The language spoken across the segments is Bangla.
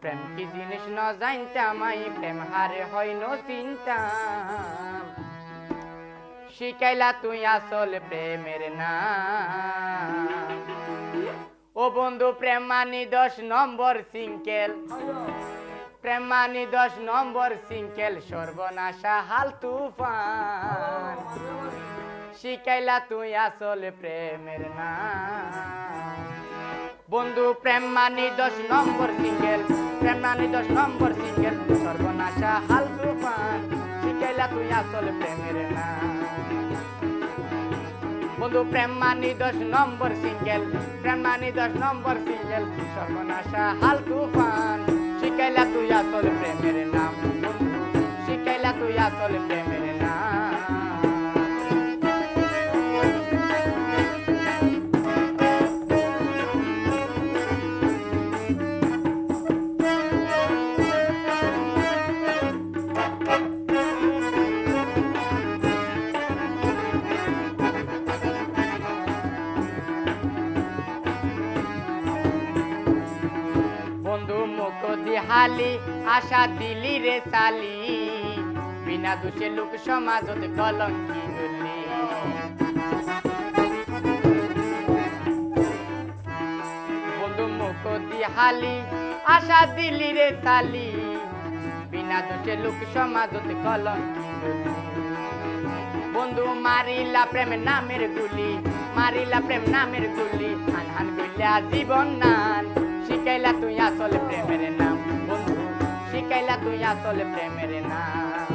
প্রেম কি জিনিস ন জানতাম? আই প্রেম হারে হয় ন চিন্তাম। শিখাইলা তুই আসল প্রেমের নাম। ও বন্ধু প্রেম মানি দশ নম্বর সিঙ্কেল। প্রেমানি দশ নম্বর সিঙ্কেল, সর্বনাশা হাল তুফান। শিখাইলা তুই আসল প্রেমের নাম। বন্ধু প্রেম মানি দশ নম্বর সিঙ্গেল প্রেম নম্বর সিঙ্গেল সর্বনাশা হাল তুফান শিখাইলা তুই আসল প্রেমের নাম। বন্ধু প্রেম মানি দশ নম্বর সিঙ্গেল প্রেম মানি দশ নম্বর সিঙ্গেল সর্বনাশা হাল তুফান শিখাইলা তুই আসল প্রেমের নাম। শিখাইলা তুই আসল প্রেমের নাম। দিহালি আশা দিলি রে সালি। বিনা দোষে লোক সমাজত কলঙ্কি গলি বন্ধু মুখ দিহালি আশা দিলি রে সালি। বিনা দোষে লোক সমাজত কলঙ্কি বন্ধু মারিলা প্রেম নামের গুলি, মারিলা প্রেম নামের গুলি। হান হান গুলিয়া জীবন নান, শিখাইলা তুই আসল প্রেমের শিখাইলা তুই আসল প্রেমের নাম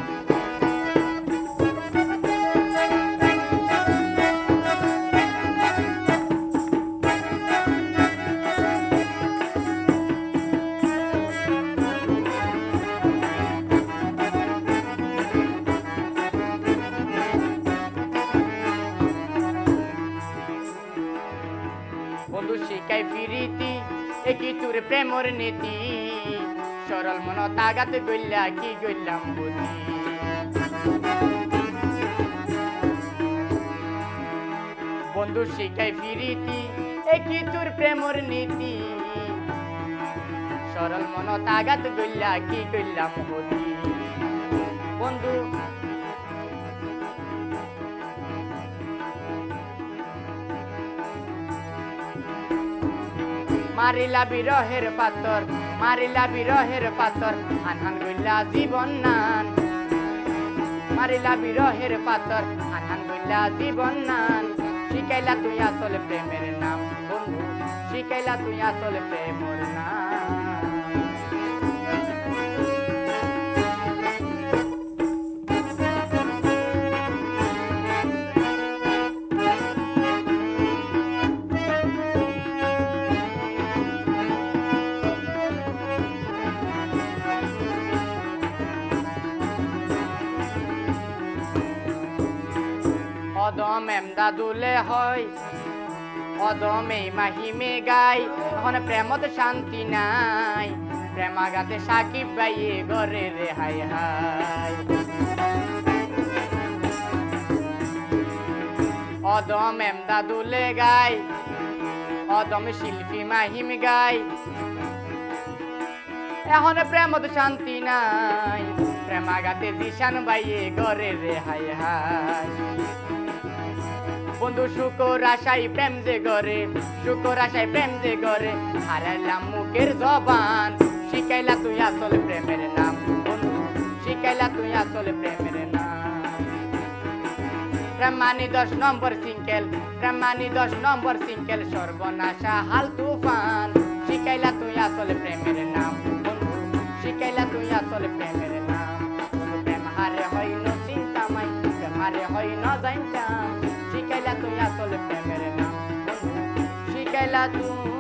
বন্ধু শিখাই ফিরিতি একই তোর প্রেমর নীতি সরল মন তাগাতে গইলা কি গইলাম বুঝি বন্ধু শিখাই ফিরিতি একই তোর প্রেমর নীতি? সরল মন তাগাত গইলা কি গইলাম বুঝি মারিলা বিরহের পাতর মারিলা বিরহের পাতর আনহান গুল্লা জীবন নান। মারিলা বিরহের পাতর আনহান গুল্লা জীবন নান। শিখাইলা তুই আসলে প্রেমের নাম বন্ধু শিখাইলা তুই আসলে প্রেমের নাম। অদম এমদাদুলে হয়। অদমে মাহিমে গাই এখন প্রেমত শান্তি নাই। প্রেমাগাতে সাকিব গাইয়ে গরে রে, হাই হাই। অদম এমদাদুলে গাই অদম শিল্পী মাহিম গাই এখন প্রেমত শান্তি নাই। প্রেমাগাতে দিশান বাইয়ে গরে রে, হাই হাই। বন্ধু শুকর আশাই প্রেম যে গরে শুকর আশাই প্রেম যে গরে হারাইলাম মুখের জবান, শিখাইলা তুই আসল প্রেমের নাম। বন্ধু, শিখাইলা তুই আসল প্রেমের নাম। প্রেমানি দশ নম্বর সিঙ্কেল প্রেমানি দশ নম্বর সিঙ্কেল, সর্বনাশা, হাল তুফান, শিখাইলা তুই আসল প্রেমের নাম। বন্ধু, শিখাইলা তুই আসল প্রেমের তুই আসল প্রেমের